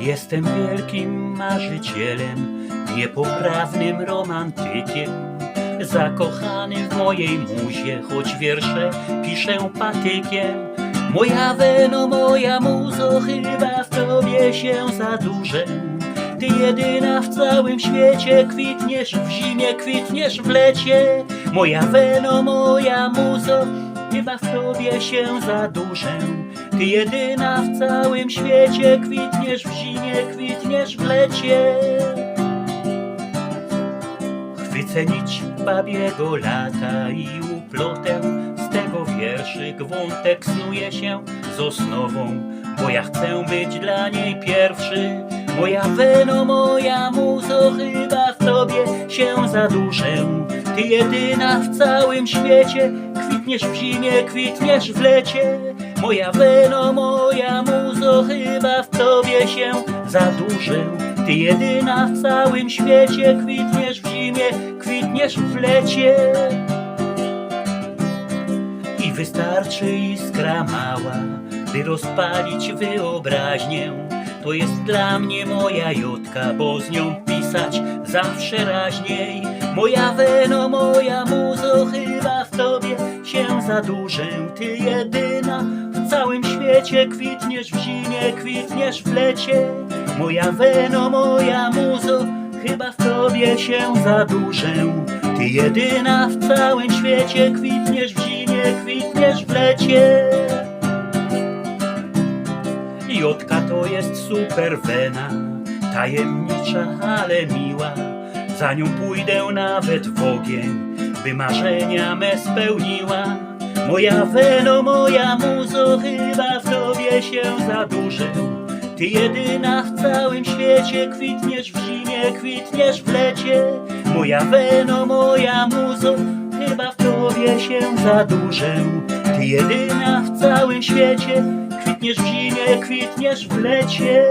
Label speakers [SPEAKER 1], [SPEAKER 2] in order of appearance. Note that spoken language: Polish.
[SPEAKER 1] Jestem wielkim marzycielem, niepoprawnym romantykiem. Zakochany w mojej muzie, choć wiersze piszę patykiem. Moja weno, moja muzo, chyba w tobie się zadurzę. Ty jedyna w całym świecie, kwitniesz w zimie, kwitniesz w lecie. Moja weno, moja muzo, chyba w tobie się zadurzę. Ty jedyna w całym świecie, kwitniesz w zimie, kwitniesz w lecie. Chwycę nić babiego lata i uplotę z tego wierszyk wątek snuje się z osnową, bo ja chcę być dla niej pierwszy. Moja weno, moja muzo, chyba w tobie się zaduszę. Ty jedyna w całym świecie, kwitniesz w zimie, kwitniesz w lecie. Moja weno, moja muzo, chyba w tobie się zaduszę. Ty jedyna w całym świecie, kwitniesz w zimie, kwitniesz w lecie. I wystarczy iskra mała, by rozpalić wyobraźnię. To jest dla mnie moja jotka, bo z nią pisać zawsze raźniej. Moja weno, moja muzo, chyba w tobie zadurzę. Ty jedyna w całym świecie, kwitniesz w zimie, kwitniesz w lecie. Moja weno, moja muzo, chyba w tobie się zadurzę. Ty jedyna w całym świecie, kwitniesz w zimie, kwitniesz w lecie. Jotka to jest super wena, tajemnicza, ale miła. Za nią pójdę nawet w ogień, by marzenia me spełniła. Moja weno, moja muzo, chyba w tobie się zadurzę. Ty jedyna w całym świecie, kwitniesz w zimie, kwitniesz w lecie. Moja weno, moja muzo, chyba w tobie się zadurzę. Ty jedyna w całym świecie, kwitniesz w zimie, kwitniesz w lecie.